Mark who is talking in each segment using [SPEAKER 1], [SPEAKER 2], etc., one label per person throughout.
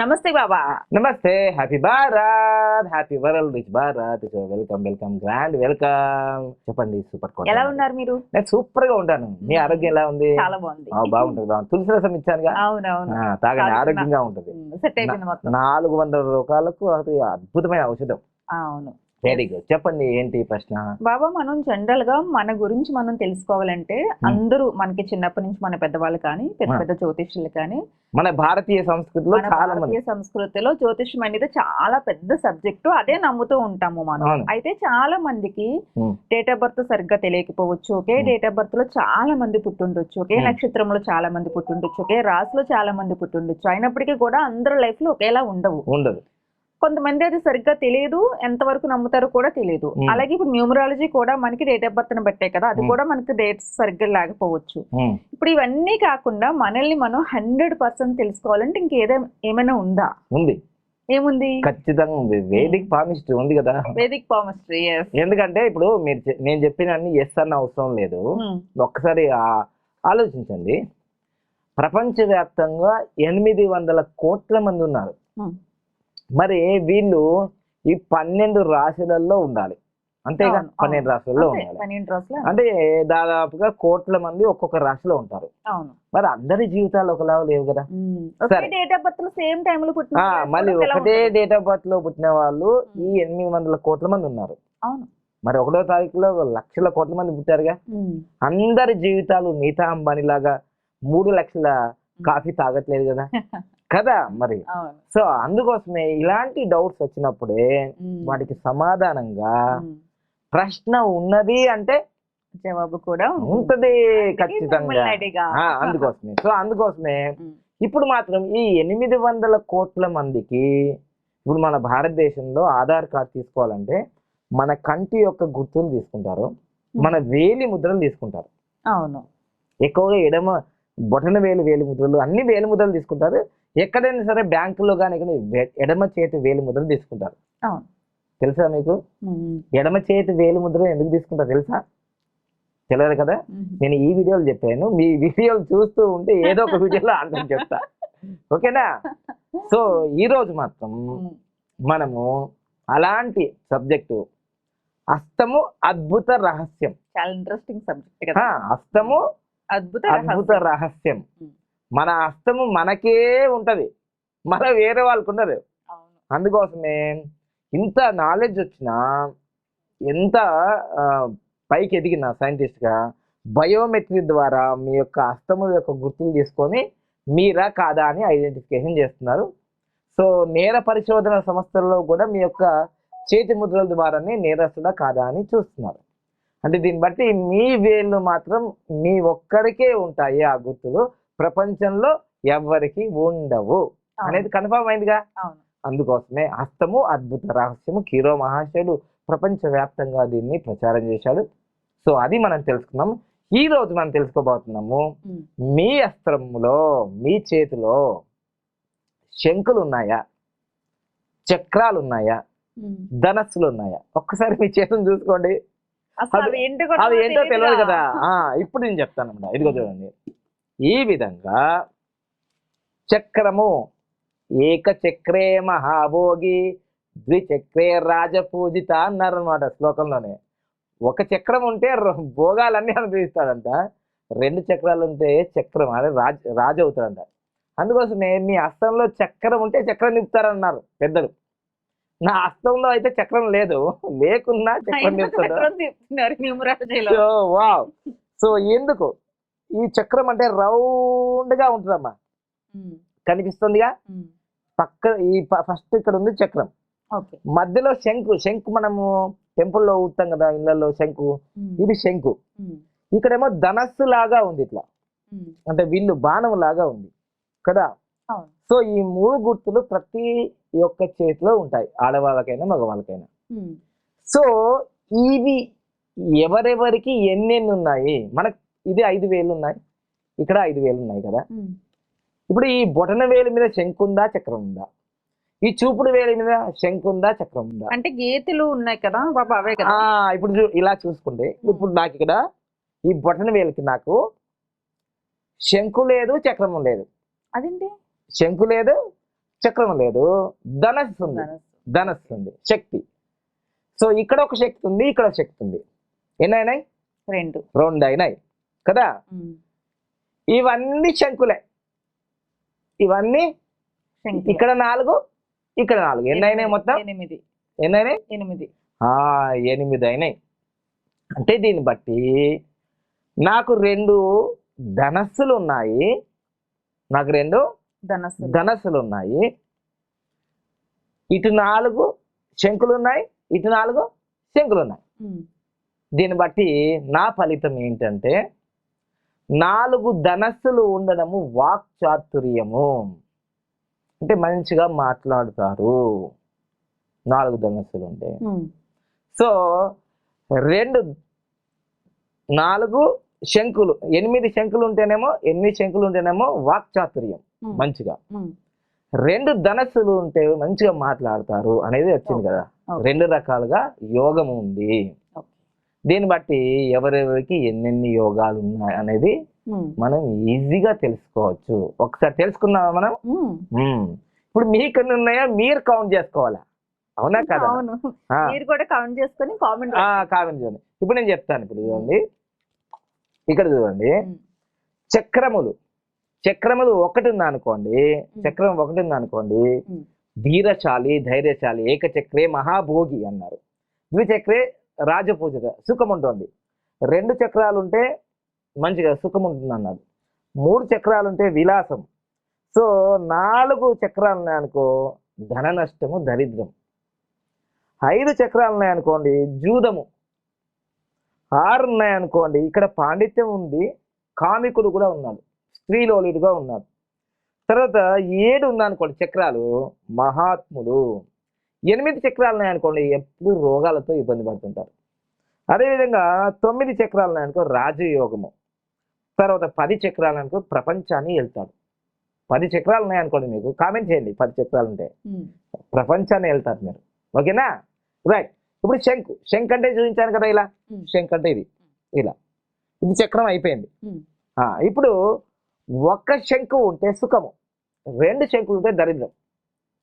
[SPEAKER 1] నమస్తే బాబా.
[SPEAKER 2] Namaste happy Bharat happy world rich Bharat welcome welcome grand welcome చెప్పండి super కోట
[SPEAKER 1] ఎలా ఉన్నారు మీరు?
[SPEAKER 2] నేను సూపర్గా ఉంటాను. మీ ఆరోగ్యం ఎలా ఉంది?
[SPEAKER 1] చాలా బాగుంది.
[SPEAKER 2] బాగుంటుంది బాగుంది తులసి రసం ఆ, తాగండి. ఆరోగ్యంగా ఉంటుంది. నాలుగు వందల రూపాయలకు అది అద్భుతమైన ఔషధం.
[SPEAKER 1] అవును.
[SPEAKER 2] వెరీ గుడ్ చెప్పండి ఏంటి ప్రశ్న?
[SPEAKER 1] బాబా మనం జనరల్గా మన గురించి మనం తెలుసుకోవాలంటే అందరూ మనకి చిన్నప్పటి నుంచి మన పెద్దవాళ్ళు కానీ పెద్ద
[SPEAKER 2] ఆ.
[SPEAKER 1] పెద్ద జ్యోతిష్యులు కానీ
[SPEAKER 2] మన భారతీయ సంస్కృతిలో
[SPEAKER 1] భారతీయ సంస్కృతిలో జ్యోతిష్యం అనేది చాలా పెద్ద సబ్జెక్టు. అదే నమ్ముతూ ఉంటాము మనం. అయితే చాలా మందికి
[SPEAKER 2] Hmm.
[SPEAKER 1] డేట్ ఆఫ్ బర్త్ సరిగ్గా తెలియకపోవచ్చు ఒకే
[SPEAKER 2] Hmm.
[SPEAKER 1] డేట్ ఆఫ్ బర్త్లో చాలా మంది పుట్టుండొచ్చు ఒకే
[SPEAKER 2] Hmm.
[SPEAKER 1] నక్షత్రంలో చాలా మంది పుట్టుండొచ్చు ఒకే రాశిలో చాలా మంది పుట్టుండొచ్చు. అయినప్పటికీ కూడా అందరి లైఫ్లో ఒకేలా ఉండవు.
[SPEAKER 2] ఉండదు.
[SPEAKER 1] కొంతమంది అది సరిగ్గా తెలియదు ఎంతవరకు నమ్ముతారో కూడా తెలియదు. అలాగే ఇప్పుడు న్యూమరాలజీ కూడా మనకి డేట్ ఆఫ్ బర్త్ బట్టే కదా అది. కూడా మనకి డేట్స్ సరిగ్గా లేకపోవచ్చు. ఇప్పుడు ఇవన్నీ కాకుండా మనల్ని మనం హండ్రెడ్ పర్సెంట్ తెలుసుకోవాలంటే ఇంకేదో ఏమైనా ఉందా?
[SPEAKER 2] ఉంది.
[SPEAKER 1] ఏముంది?
[SPEAKER 2] ఖచ్చితంగా ఉంది. వేదిక్ పామిస్ట్రీ ఉంది కదా.
[SPEAKER 1] వేదిక్ పామిస్ట్రీ
[SPEAKER 2] ఎందుకంటే ఇప్పుడు మీరు నేను చెప్పిన అన్ని ఎస్ అన్న అవసరం లేదు. ఒక్కసారి ఆలోచించండి. ప్రపంచవ్యాప్తంగా ఎనిమిది వందల కోట్ల మంది ఉన్నారు. మరి వీళ్ళు ఈ పన్నెండు రాశులలో ఉండాలి. అంతేగా పన్నెండు రాశులలో ఉండాలి. అంటే దాదాపుగా కోట్ల మంది ఒక్కొక్క రాశిలో ఉంటారు. మరి అందరి జీవితాలు ఒకలాగా లేవు కదా.
[SPEAKER 1] ఉమ్. ఒకే
[SPEAKER 2] సరే.
[SPEAKER 1] డేట్ ఆఫ్ బర్త్లో సేమ్ టైం లో పుట్టిన
[SPEAKER 2] ఆ,
[SPEAKER 1] వాళ్ళకి
[SPEAKER 2] మళ్ళీ ఒకటే? డేట్ ఆఫ్ బర్త్లో పుట్టిన వాళ్ళు ఈ. ఎనిమిది వందల కోట్ల మంది ఉన్నారు. మరి ఒకటో తారీఖులో లక్షల కోట్ల మంది పుట్టారుగా. అందరి జీవితాలు నీతా అంబానీ లాగా మూడు లక్షల కాఫీ తాగట్లేదు కదా. కదా మరి. సో అందుకోసమే ఇలాంటి డౌట్స్ వచ్చినప్పుడే. వాటికి సమాధానంగా. ప్రశ్న ఉన్నది అంటే
[SPEAKER 1] జవాబు కూడా ఉంటుంది.
[SPEAKER 2] ఖచ్చితంగా. అందుకోసమే. సో అందుకోసమే. ఇప్పుడు మాత్రం ఈ ఎనిమిది వందల కోట్ల మందికి ఇప్పుడు మన భారతదేశంలో ఆధార్ కార్డు తీసుకోవాలంటే మన కంటి యొక్క గుర్తులు తీసుకుంటారు. మన వేలి ముద్రలు తీసుకుంటారు.
[SPEAKER 1] అవును.
[SPEAKER 2] ఎక్కువగా ఎడమ బొటన వేలు వేలి ముద్రలు అన్ని వేలి ముద్రలు తీసుకుంటారు. ఎక్కడైనా సరే బ్యాంకులో కానీ ఎడమ చేతి వేలి ముద్రలు తీసుకుంటారు. తెలుసా మీకు. ఎడమ చేతి వేలి ముద్ర ఎందుకు తీసుకుంటారు తెలుసా? తెలియదు కదా. నేను ఈ వీడియోలు చెప్పాను. మీ వీడియోలు చూస్తూ ఉంటే ఏదో ఒక వీడియోలో ఆన్సర్ చెప్తా. ఓకేనా? సో ఈ రోజు మాత్రం. మనము అలాంటి సబ్జెక్టు అస్తము అద్భుత రహస్యం.
[SPEAKER 1] చాలా ఇంట్రెస్టింగ్ సబ్జెక్ట్
[SPEAKER 2] అస్తము
[SPEAKER 1] అద్భుత
[SPEAKER 2] అద్భుత
[SPEAKER 1] రహస్యం.
[SPEAKER 2] మన హస్తము మనకే ఉంటది. మన వేరే వాళ్ళకు ఉండదు. అందుకోసమే ఇంత నాలెడ్జ్ వచ్చినా ఎంత పైకి ఎదిగిన సైంటిస్ట్గా బయోమెట్రీ ద్వారా మీ యొక్క హస్తముల యొక్క గుర్తులు తీసుకొని మీరా కాదా అని ఐడెంటిఫికేషన్ చేస్తున్నారు. సో నేర పరిశోధన సంస్థల్లో కూడా మీ యొక్క చేతి ముద్రల ద్వారానే నేరస్తుడా కాదా అని చూస్తున్నారు. అంటే దీన్ని బట్టి మీ వేళ్ళు మాత్రం మీ ఒక్కరికే ఉంటాయి ఆ గుర్తులు. ప్రపంచంలో ఎవ్వరికి ఉండవు అనేది కన్ఫర్మ్ అయిందిగా? అందుకోసమే హస్తము అద్భుత రహస్యము కీరో మహాశయుడు ప్రపంచవ్యాప్తంగా దీన్ని ప్రచారం చేశాడు. సో అది మనం తెలుసుకున్నాం ఈ రోజు మనం తెలుసుకోబోతున్నాము. మీ అస్త్రములో మీ చేతిలో శంకులు ఉన్నాయా చక్రాలు ఉన్నాయా. ధనస్సులు ఉన్నాయా ఒక్కసారి మీ చేతులు చూసుకోండి. అవి-
[SPEAKER 1] అవి ఏంటో
[SPEAKER 2] తెలియదు. కదా. ఇప్పుడు నేను చెప్తాను ఇదిగో చూడండి. ఈ విధంగా చక్రము ఏకచక్రే మహాభోగి ద్విచక్రే రాజపూజిత అన్నారనమాట శ్లోకంలోనే. ఒక చక్రం ఉంటే భోగాలన్నీ అనుభవిస్తాడంట. రెండు చక్రాలు ఉంటే చక్రం అదే రాజ రాజు అవుతాడంట అందుకోసమే మీ హస్తంలో చక్రం ఉంటే చక్రం నింపుతారన్నారు పెద్దలు. నా హస్తంలో అయితే చక్రం లేదు. లేకున్నా చక్రం వావ్. సో ఎందుకు? ఈ చక్రం అంటే రౌండ్గా ఉంటుందమ్మా. కనిపిస్తుందిగా. పక్క ఈ ఫస్ట్ ఇక్కడ ఉంది చక్రం. మధ్యలో శంకు శంకు మనము టెంపుల్లో ఊతాం కదా ఇళ్ళల్లో శంకు. ఇది శంకు. ఇక్కడేమో ధనస్సు లాగా ఉంది ఇట్లా. అంటే విల్లు బాణం లాగా ఉంది. కదా? సో ఈ మూడు గుర్తులు ప్రతి ఒక్క చేతిలో ఉంటాయి. ఆడవాళ్ళకైనా మగవాళ్ళకైనా. సో ఇవి ఎవరెవరికి ఎన్నెన్ని ఉన్నాయి మనకు ఇది ఐదు వేలు ఉన్నాయి. ఇక్కడ ఐదు వేలు ఉన్నాయి కదా. ఇప్పుడు ఈ బొటన వేలు మీద శంకు ఉందా చక్రం ఉందా? ఈ చూపుడు వేలు మీద శంకు ఉందా చక్రం ఉందా?
[SPEAKER 1] అంటే గీతలు ఉన్నాయి కదా బాబా అవే కదా.
[SPEAKER 2] ఇప్పుడు ఇలా చూసుకుంటే ఇప్పుడు నాకు ఇక్కడ ఈ బొటన వేలుకి నాకు శంకు లేదు చక్రము లేదు.
[SPEAKER 1] అదేంటి?
[SPEAKER 2] శంకు లేదు చక్రం లేదు. ధనస్సు ఉంది.
[SPEAKER 1] ధనస్సు.
[SPEAKER 2] ఉంది. శక్తి. సో ఇక్కడ ఒక శక్తి ఉంది ఇక్కడ శక్తి ఉంది. ఎన్ని అయినాయి?
[SPEAKER 1] రెండు.
[SPEAKER 2] రెండు అయినాయి. కదా. ఇవన్నీ శంకులే. ఇవన్నీ. ఇక్కడ నాలుగు ఇక్కడ నాలుగు. ఎన్ని అయినాయి మొత్తం?
[SPEAKER 1] ఎనిమిది.
[SPEAKER 2] ఎన్ని అయినాయి?
[SPEAKER 1] ఎనిమిది.
[SPEAKER 2] ఆ, ఎనిమిది అయినాయి. అంటే దీన్ని బట్టి నాకు రెండు ధనస్సులు ఉన్నాయి నాకు రెండు
[SPEAKER 1] ధనస్సు
[SPEAKER 2] ధనస్సులు. ఉన్నాయి ఇటు నాలుగు శంకులు ఉన్నాయి ఇటు నాలుగు శంకులు ఉన్నాయి. దీన్ని బట్టి నా ఫలితం ఏంటంటే నాలుగు ధనస్సులు ఉండడము వాక్చాతుర్యము అంటే మంచిగా మాట్లాడుతారు నాలుగు ధనస్సులు ఉంటే. సో రెండు నాలుగు శంకులు ఎనిమిది శంకులు ఉంటేనేమో ఎనిమిది శంకులు ఉంటేనేమో వాక్చాతుర్యం. మంచిగా. రెండు ధనస్సులు ఉంటే మంచిగా మాట్లాడతారు అనేది వచ్చింది కదా. రెండు రకాలుగా యోగం ఉంది. దీన్ని బట్టి ఎవరెవరికి ఎన్నెన్ని యోగాలు ఉన్నాయి అనేది
[SPEAKER 1] ఉమ్.
[SPEAKER 2] మనం ఈజీగా తెలుసుకోవచ్చు. ఒకసారి తెలుసుకుందామా మనం?
[SPEAKER 1] ఉమ్.
[SPEAKER 2] మ్మ్. ఇప్పుడు మీకు ఎన్ని ఉన్నాయో మీరు కౌంట్ చేసుకోవాలా? అవునా కదా.
[SPEAKER 1] మీరు కూడా కౌంట్ చేసుకొని కామెంట్
[SPEAKER 2] కామెంట్ చూడండి ఇప్పుడు నేను చెప్తాను ఇప్పుడు చూడండి. ఇక్కడ చూడండి. చక్రములు. చక్రములు ఒకటి ఉంది అనుకోండి చక్రం ఒకటి ఉంది అనుకోండి. ధీరశాలి ధైర్యశాలి ఏకచక్రే మహాభోగి అన్నారు. ద్విచక్రే రాజపూజగా సుఖం ఉంటుంది. రెండు చక్రాలు ఉంటే మంచిగా సుఖం ఉంటుంది అన్నారు మూడు చక్రాలు ఉంటే విలాసం. సో నాలుగు చక్రాలు ఉన్నాయనుకో ధన నష్టము దరిద్రం. ఐదు చక్రాలు ఉన్నాయనుకోండి జూదము. ఆరు ఉన్నాయనుకోండి ఇక్కడ పాండిత్యం ఉంది కామికుడు కూడా ఉన్నాడు స్త్రీలోలుడుగా ఉన్నాడు. తర్వాత ఏడు ఉందనుకోండి చక్రాలు మహాత్ములు ఎనిమిది చక్రాలు ఉన్నాయనుకోండి ఎప్పుడు రోగాలతో ఇబ్బంది పడుతుంటారు. అదేవిధంగా తొమ్మిది చక్రాలు ఉన్నాయనుకో రాజయోగము. తర్వాత పది చక్రాలు అనుకో ప్రపంచాన్ని వెళ్తాడు పది చక్రాలు ఉన్నాయనుకోండి మీకు కామెంట్ చేయండి పది చక్రాలు ఉంటే. ప్రపంచాన్ని వెళ్తారు మీరు. ఓకేనా? రైట్ ఇప్పుడు శంకు శంఖ్ అంటే చూపించాను కదా ఇలా. శంఖ్ అంటే ఇది. ఇలా. ఇది చక్రం అయిపోయింది. ఇప్పుడు ఒక్క శంకు ఉంటే సుఖము రెండు శంకులు ఉంటే దరిద్రం.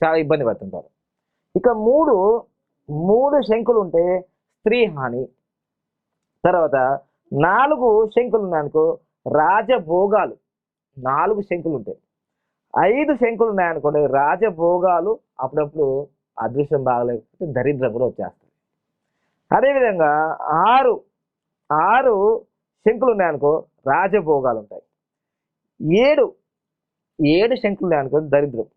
[SPEAKER 2] చాలా ఇబ్బంది పడుతుంటారు. ఇక మూడు మూడు శంకులు ఉంటే స్త్రీ హాని. తర్వాత నాలుగు శంకులు ఉన్నాయనుకో రాజభోగాలు. నాలుగు శంకులు ఉంటాయి ఐదు శంకులు ఉన్నాయనుకోండి రాజభోగాలు అప్పుడప్పుడు అదృష్టం బాగలేకపోతే దరిద్రం కూడా వచ్చేస్తుంది. అదేవిధంగా ఆరు ఆరు శంకులు ఉన్నాయనుకో రాజభోగాలు ఉంటాయి ఏడు ఏడు శంకులు ఉన్నాయనుకో దరిద్రం.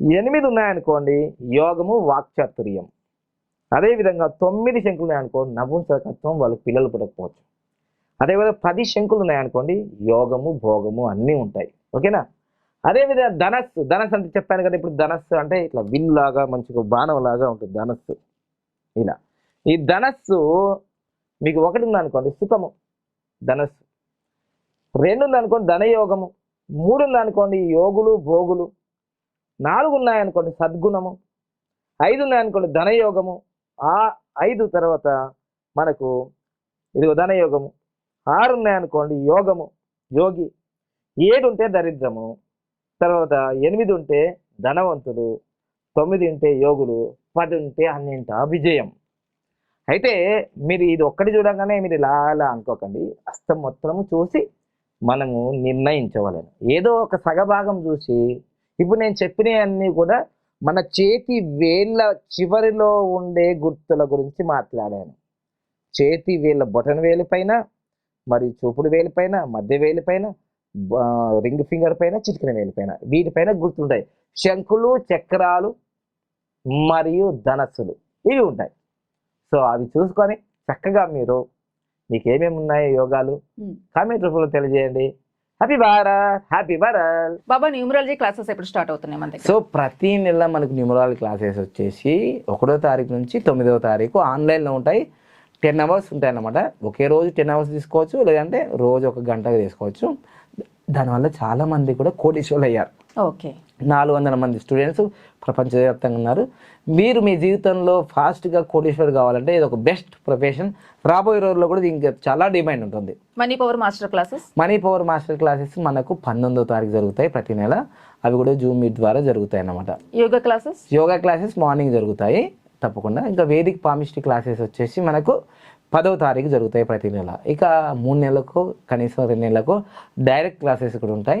[SPEAKER 2] ఎనిమిది ఉన్నాయనుకోండి యోగము వాక్చాతుర్యం. అదేవిధంగా తొమ్మిది శంకులు ఉన్నాయనుకోండి నపుంసకత్వం వాళ్ళకి పిల్లలు పుట్టకపోవచ్చు. అదేవిధంగా పది శంకులు ఉన్నాయనుకోండి యోగము భోగము అన్నీ ఉంటాయి. ఓకేనా? అదేవిధంగా ధనస్సు ధనస్సు అంటే చెప్పాను కదా ఇప్పుడు ధనస్సు అంటే ఇట్లా విన్ లాగా మంచిగా బాణం లాగా ఉంటుంది ధనస్సు. ఇలా ఈ ధనస్సు మీకు ఒకటి ఉందనుకోండి సుఖము ధనస్సు. రెండు ఉందనుకోండి ధనయోగము. మూడు ఉందనుకోండి యోగులు భోగులు. నాలుగు ఉన్నాయనుకోండి సద్గుణము ఐదు ఉన్నాయనుకోండి ధనయోగము ఆ ఐదు తర్వాత మనకు ఇదిగో ధనయోగము ఆరు ఉన్నాయనుకోండి యోగము యోగి ఏడు ఉంటే దరిద్రము తర్వాత ఎనిమిది ఉంటే ధనవంతుడు తొమ్మిది ఉంటే యోగులు పది ఉంటే అన్నింట విజయం. అయితే మీరు ఇది ఒక్కటి చూడగానే మీరు ఇలా అలా అనుకోకండి. అస్తం మొత్తము చూసి మనము నిర్ణయించవలను. ఏదో ఒక సగభాగం చూసి ఇప్పుడు నేను చెప్పినవన్నీ కూడా మన చేతి వేళ్ళ చివరిలో ఉండే గుర్తుల గురించి మాట్లాడాను. చేతి వేళ్ళ బొటన వేలు పైన మరియు చూపుడు వేలు పైన మధ్య వేలు పైన రింగ్ ఫింగర్ పైన చిటికిన వేలు పైన వీటిపైన గుర్తుంటాయి. శంకులు చక్రాలు మరియు ధనస్సులు ఇవి ఉంటాయి. సో అవి చూసుకొని చక్కగా మీరు మీకు ఏమేమి ఉన్నాయో యోగాలు. కామెంట్ రూపంలో తెలియజేయండి. హ్యాపీ భారత్ హ్యాపీ భారత్
[SPEAKER 1] బాబా న్యూమరాలజీ క్లాసెస్ ఎప్పుడు స్టార్ట్ అవుతున్నాయి మన దగ్గర?
[SPEAKER 2] సో ప్రతి నెల మనకు న్యూమరాల్ క్లాసెస్ వచ్చేసి ఒకటో తారీఖు నుంచి తొమ్మిదవ తారీఖు ఆన్లైన్లో ఉంటాయి. టెన్ అవర్స్ ఉంటాయి అన్నమాట. ఒకే రోజు టెన్ అవర్స్ తీసుకోవచ్చు లేదంటే రోజు ఒక గంటగా తీసుకోవచ్చు. దానివల్ల చాలా మంది కూడా కోటీశ్వరులు అయ్యారు
[SPEAKER 1] ఓకే.
[SPEAKER 2] నాలుగు వందల మంది స్టూడెంట్స్ ప్రపంచవ్యాప్తంగా ఉన్నారు. మీరు మీ జీవితంలో ఫాస్ట్గా కోటీశ్వర్ కావాలంటే ఇది ఒక బెస్ట్ ప్రొఫెషన్. రాబోయే రోజుల్లో కూడా దీనికి చాలా డిమాండ్ ఉంటుంది.
[SPEAKER 1] Money power master classes
[SPEAKER 2] money power master classes మనకు పంతొమ్మిదో తారీఖు జరుగుతాయి ప్రతి నెల. అవి కూడా జూమ్ మీట్ ద్వారా జరుగుతాయి అన్నమాట.
[SPEAKER 1] Yoga classes
[SPEAKER 2] yoga classes morning జరుగుతాయి. తప్పకుండా. ఇంకా వేదిక్ పామిస్ట్రీ క్లాసెస్ వచ్చేసి మనకు పదవ తారీఖు జరుగుతాయి ప్రతి నెల. ఇక మూడు నెలలకు కనీసం రెండు నెలలకు డైరెక్ట్ క్లాసెస్ కూడా ఉంటాయి.